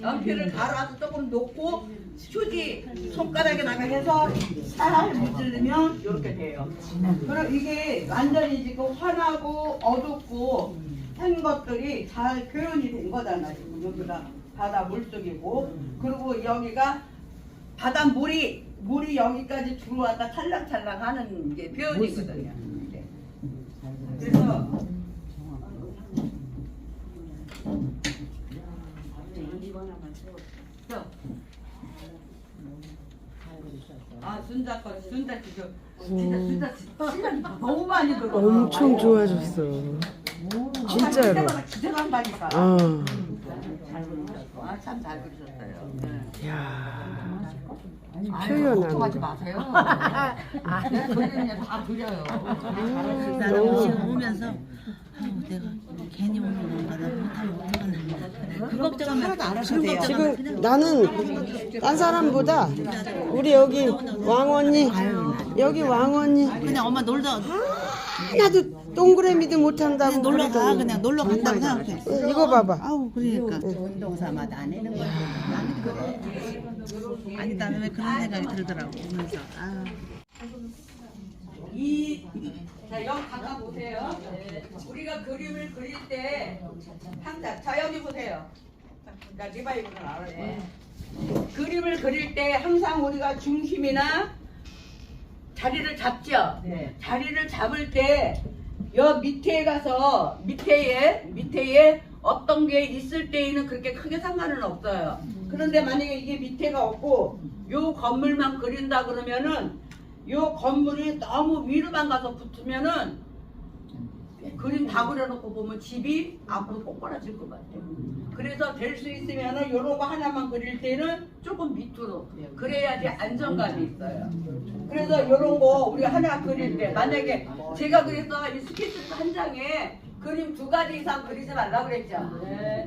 연필을 갈아서 조금 놓고 휴지 손가락에다가 해서 살 문지르면 이렇게 돼요. 그럼 이게 완전히 지금 환하고 어둡고 한 것들이 잘 표현이 된 거잖아 지금 여기가 바다 물속이고 그리고 여기가 바다 물이 물이 여기까지 들어왔다 찰랑찰랑 하는 게 표현이거든요. 이게. 그래서 저. 아 순자 거 순자 씨 저. 진짜 순자 씨 시간이 너무 많이 들어. 엄청 좋아졌어. 진짜로. 기절한다니까. 아, 아참 잘 그리셨어요. 네. 야 아유, 표현하는 걱정하지 거. 마세요. 아, 그리는 다 그려요. 나는 지금 오면서 아유, 내가 괜히 오는 건가 나 못하면 어떡하나 그 걱정은 하나도 안 하셔도 돼요. 지금 나는 딴 사람보다 우리 여기 왕 언니 여기 왕 언니. 그냥 엄마 놀다 하나도 동그라미도 못한다고 그냥 놀러 가 그러더니. 그냥 놀러 간다고 생각해. 어, 이거 봐봐. 아우 그러니까. 운동 삼아도 안 해는 거야 아니 나는 왜 그런 생각이 들더라고 오면서. 아. 이, 자, 여기 잠깐 보세요. 우리가 그림을 그릴 때, 항상, 자, 여기 보세요. 나 리바이브는 알아요. 그림을 그릴 때 항상 우리가 중심이나 자리를 잡죠? 자리를 잡을 때, 여 밑에 가서, 밑에에, 밑에에 어떤 게 있을 때에는 그렇게 크게 상관은 없어요. 그런데 만약에 이게 밑에가 없고, 요 건물만 그린다 그러면은, 요 건물이 너무 위로만 가서 붙으면은 그림 다 그려놓고 보면 집이 앞으로 꼬꾸라질 것 같아요. 그래서 될 수 있으면은 요런 거 하나만 그릴 때는 조금 밑으로 그래야지 안정감이 있어요. 그래서 요런 거 우리 하나 그릴 때 만약에 제가 그래서 이 스케치북 한 장에 그림 두 가지 이상 그리지 말라 그랬죠.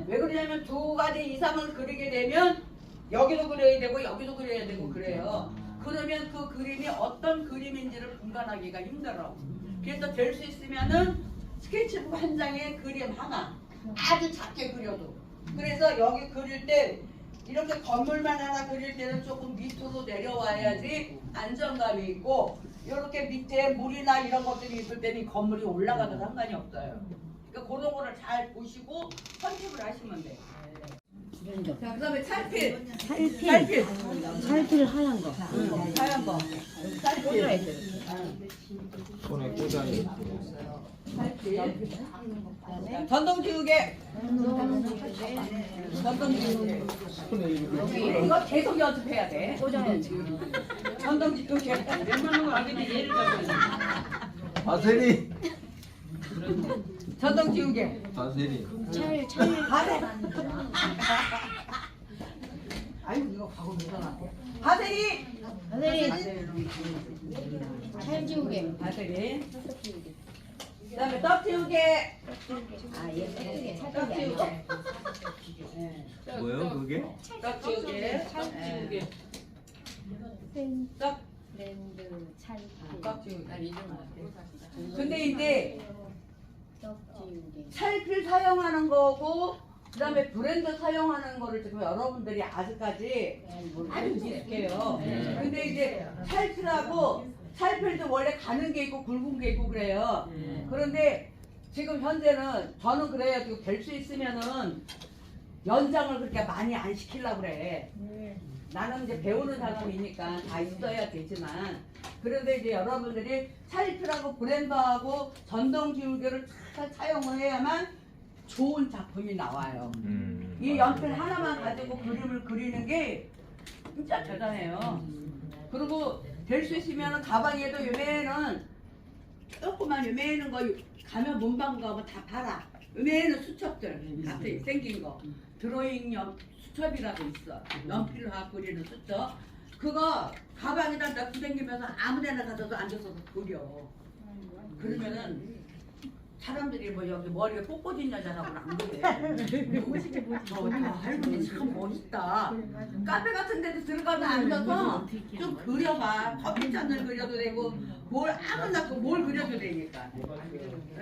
왜 그러냐면 두 가지 이상을 그리게 되면 여기도 그려야 되고 여기도 그려야 되고 그래요. 그러면 그 그림이 어떤 그림인지를 분간하기가 힘들어. 그래서 될 수 있으면은 스케치북 한 장에 그림 하나 아주 작게 그려도. 그래서 여기 그릴 때 이렇게 건물만 하나 그릴 때는 조금 밑으로 내려와야지 안정감이 있고 이렇게 밑에 물이나 이런 것들이 있을 때는 이 건물이 올라가도 상관이 없어요. 그러니까 그런 거를 잘 보시고 선택을 하시면 돼요. 자, 그다음에 찰필. 찰필. 찰필. 살필 하얀 거 하얀 거. 찰필. 손에 꽂아야 찰필. 자, 전동 지우개. 전동 지우개. 이거 계속 연습해야 돼. 전동 지우개. 웬만하면 안 되는데 얘를 잡아야 바세리 전동 지우개. 바세리 바세. 아이고 이거 가고 있잖아. 바세리. 찰지우개. 바세리. 그다음에 떡 지우개. 떡지우개. 뭐요 그게? 떡 지우개. 떡지우개. 떡. 랜드 찰지. 떡지우개. 근데 이제 찰필 사용하는 거고 그다음에 브랜드 사용하는 거를 지금 여러분들이 아직까지 아주 익숙해요. 근데 이제 찰필하고 찰필도 원래 가는 게 있고 굵은 게 있고 그래요. 그런데 지금 현재는 저는 그래요. 될 수 있으면은 연장을 그렇게 많이 안 시키려고 그래. 나는 이제 배우는 사람이니까 다 있어야 되지만 그런데 이제 여러분들이 찰필하고 브랜드하고 전동 지우개를 잘 사용을 해야만 좋은 작품이 나와요. 음, 이 연필 하나만 가지고 그림을 그리는 게 진짜 대단해요. 그리고 될 수 있으면 가방에도 요매는 조그만 요매는 거 가면 문방구 가면 다 팔아. 요매는 수첩들 같이 생긴 거 드로잉 연 수첩이라고 있어. 연필로 하고 그리는 수첩. 그거 가방에다 넣고 다니면서 아무데나 가서도 앉아서 그려. 그러면은 사람들이 뭐 여기 머리에 뽀뽀진 여자라고는 안 그래. 어, 야, 할머니 참 멋있다. 카페 같은 데도 들어가면 앉아서 좀 그려봐. 커피잔을 그려도 되고 뭘 아무나 그뭘 그려도 되니까.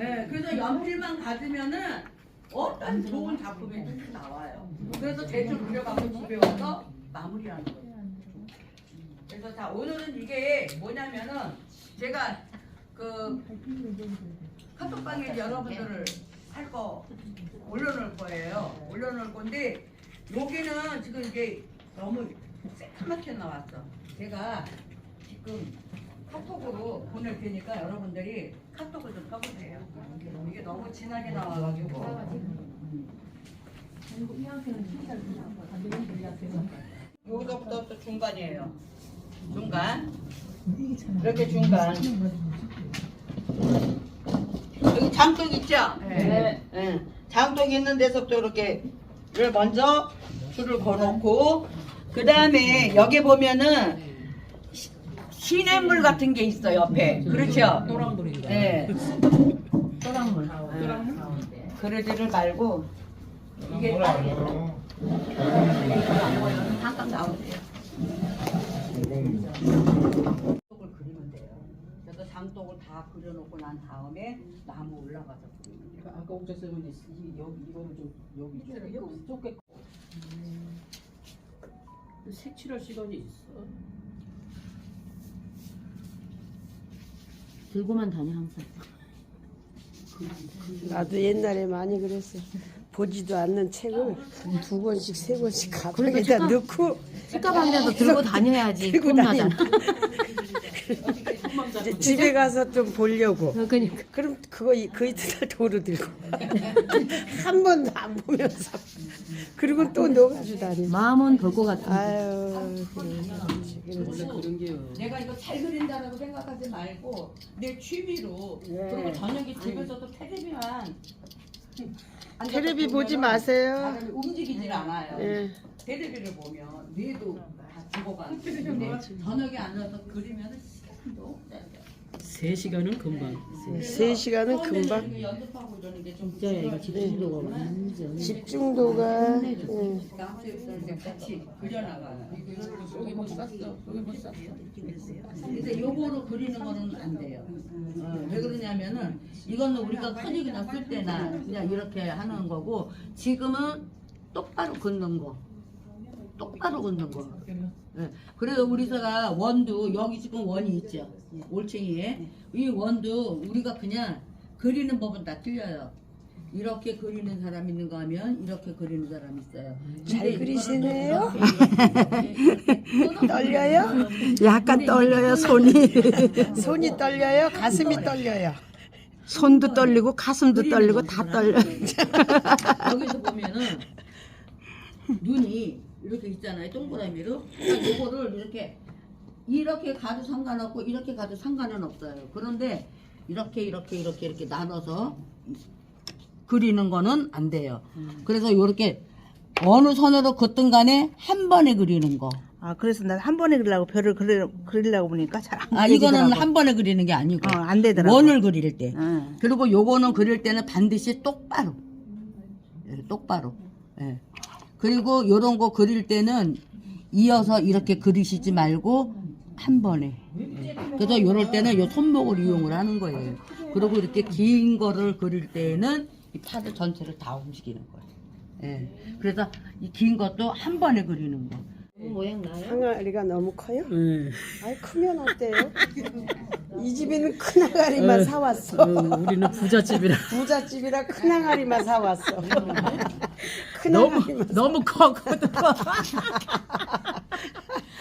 예, 그래서 연필만 가지면은 어떤 좋은 작품이든지 나와요. 그래서 대충 그려가고 집에 와서 마무리하는 거예요. 그래서 자 오늘은 이게 뭐냐면은 제가 그 카톡방에 여러분들을 할 거 올려놓을 거예요. 올려놓을 건데 여기는 지금 이게 너무 새까맣게 나왔어. 제가 지금 카톡으로 보낼 테니까 여러분들이 카톡을 좀 써보세요. 이게 너무 진하게 나와가지고. 여기서부터 또 중간이에요. 중간. 이렇게 중간. 장독 있죠? 네. 네. 장독 있는 데서부터 이렇게 를 먼저 줄을 걸어놓고 그 다음에 여기 보면은 시- 시냇물 같은 게 있어 옆에 그렇죠? 또랑물인가? 네. 또랑물. 그러지를 말고 이게 딱 잠깐 나오세요. 장독을 그리면 돼요. 그래서 장독을 다 그려놓고 난 다음에 나무 올라가서 그리면 돼요. 아까 옥자 쌤은 이제 이 여기 이거를 좀 여기 좁게 좁게 색칠할 시간이 있어. 들고만 다녀 항상. 나도 옛날에 많이 그랬어. 보지도 않는 책을 두 권씩 세 권씩 가방에다 넣고 책가방이라도 들고 다녀야지. 들고 폼나잖아. 이제 집에 가서 좀 보려고. 그러니까. 그럼 그거 이- 그 이튿날 도로 들고 한 번도 안 보면서 그리고 또 넣어가지고 다니. 마음은 볼 것 같은데. 아유 그렇지, 그렇지. 원래 그런 게요. 내가 이거 잘 그린다라고 생각하지 말고 내 취미로 그리고 저녁에 집에서도 테레비만 앉아서 테레비 보면은 보지 마세요. 사람이 움직이질 않아요. 예. 테레비를 보면 뇌도 다 죽어가. 저녁에 앉아서 그리면. 세 시간은 금방. 세 시간은 처음에는 금방. 진짜 얘가 집중도가 완전. 집중도가 예. 이렇게 같이 그려나가요. 여기 뭐 쌌어. 여기 뭐 쌌어. 근데 요거로 그리는 거는 안 돼요. 어, 왜 그러냐면은 이거는 우리가 커닝이나 쓸 때나 그냥 이렇게 하는 거고 지금은 똑바로 긋는 거. 똑바로 긋는 거. 예. 그래서 우리가 원도 여기 지금 원이 있죠. 올챙이에 이 원도 우리가 그냥 그리는 법은 다 틀려요. 이렇게 그리는 사람 있는가 하면 이렇게 그리는 사람 있어요. 잘 그리시네요. 이거는 떨려요? 약간 떨려요 손이. 손이 떨려요. 가슴이 떨려요. 손도 떨리고 가슴도 떨리고 다 떨려. 여기서 보면은 눈이 이렇게 있잖아요 동그라미로 그러니까 이거를 이렇게 이렇게 가도 상관없고 이렇게 가도 상관은 없어요 그런데 이렇게 이렇게 이렇게 이렇게 나눠서 그리는 거는 안 돼요 그래서 이렇게 어느 선으로 긋든 간에 한 번에 그리는 거. 아 그래서 난 한 번에 그리려고 별을 그리, 그리려고 보니까 잘안 아 이거는 한 번에 그리는 게 아니고 어, 안 되더라고. 원을 그릴 때. 응. 그리고 요거는 그릴 때는 반드시 똑바로. 예, 똑바로. 예. 그리고 요런 거 그릴 때는 이어서 이렇게 그리시지 말고 한 번에. 예. 그래서 요럴 때는 요 손목을 이용을 하는 거예요. 그리고 이렇게 긴 거를 그릴 때는 이 팔을 전체를 다 움직이는 거예요. 예. 그래서 이 긴 것도 한 번에 그리는 거. 모양 나요? 항아리가 너무 커요? 응. 아이 크면 어때요? 이 집에는 큰 항아리만 사왔어. 우리는 부잣집이라. 부잣집이라 큰 항아리만 사왔어. 큰 너무 항아리만. 너무 커거든.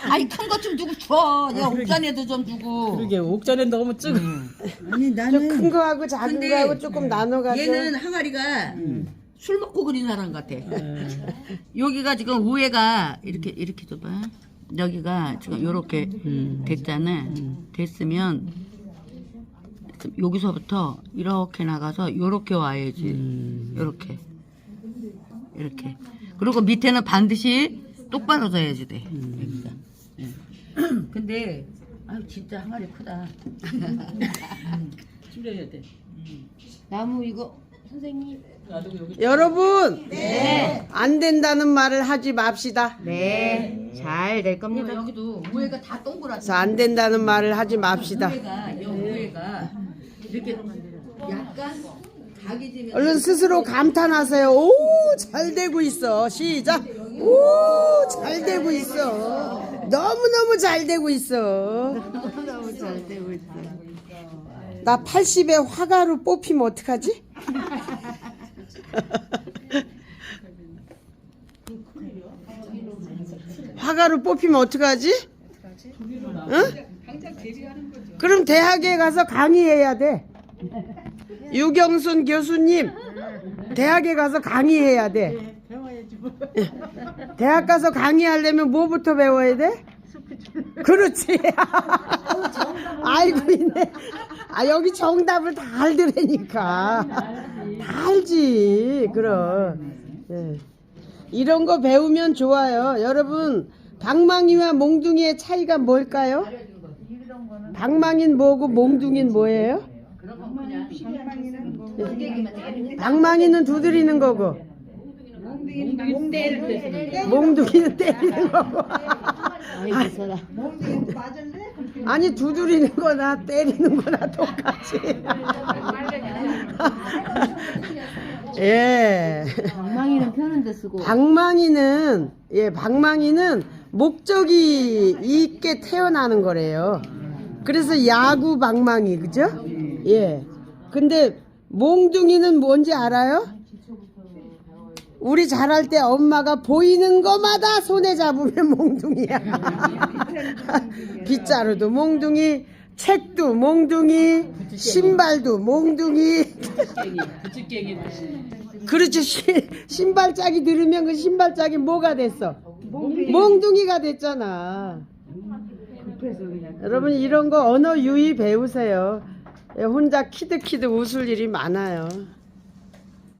아니 큰 것 좀 주고 줘. 야 옥산에도 좀 주고. 그러게 옥자는 너무 쭉. 아니 좀 나는 큰 거하고 작은 근데 거하고 조금 나눠가지고. 얘는 항아리가 술 먹고 그린 사람 같아. 여기가 지금 우에가 이렇게 이렇게 줘봐. 여기가 지금 요렇게 됐잖아. 됐으면 여기서부터 이렇게 나가서 요렇게 와야지. 요렇게. 이렇게. 그리고 밑에는 반드시 똑바로 져야지 돼. 여기가. 예. 근데 아유 진짜 항아리 크다. 줄여야 돼. 나무 이거 선생님. 나도 여기 여러분, 안 된다는 말을 하지 맙시다. 네. 잘될 그러니까 여기도 우에가 다. 그래서 안 된다는 말을 하지 맙시다. 이 우에가 이렇게 약간 얼른 스스로 감탄하세요. 오, 잘 되고 있어. 시작. 오, 잘 되고 있어. 너무너무 잘 되고 있어. 너무너무 잘 되고 있어. 나 80에 화가로 뽑히면 어떡하지? 화가로 뽑히면 어떡하지? 응? 그럼 대학에 가서 강의해야 돼. 유경순 교수님, 대학에 가서 강의해야 돼. 대학 가서 강의하려면 뭐부터 배워야 돼? 그렇지. 알고 있네. 아, 여기 정답을 다 알더라니까. 다 알지. 그럼. 예. 이런 거 배우면 좋아요. 여러분, 방망이와 몽둥이의 차이가 뭘까요? 방망이는 뭐고 몽둥이는 뭐예요? 방망이는 두드리는 거고. 몽둥이는 때리는 거고. 아니 두드리는 거나 때리는 거나 똑같이. 예. 방망이는 펴는 데 쓰고. 방망이는 예 방망이는 목적이 있게 태어나는 거래요. 그래서 야구 방망이 그죠? 예. 근데 몽둥이는 뭔지 알아요? 우리 자랄 때 엄마가 보이는 거마다 손에 잡으면 몽둥이야. 빗자루도 몽둥이, 책도 몽둥이, 신발도 몽둥이. 시- 신발짝이 들으면 그 신발짝이 뭐가 됐어? 몽둥이가 됐잖아. 여러분 이런 거 언어 유희 배우세요. 예, 혼자 키득키득 웃을 일이 많아요.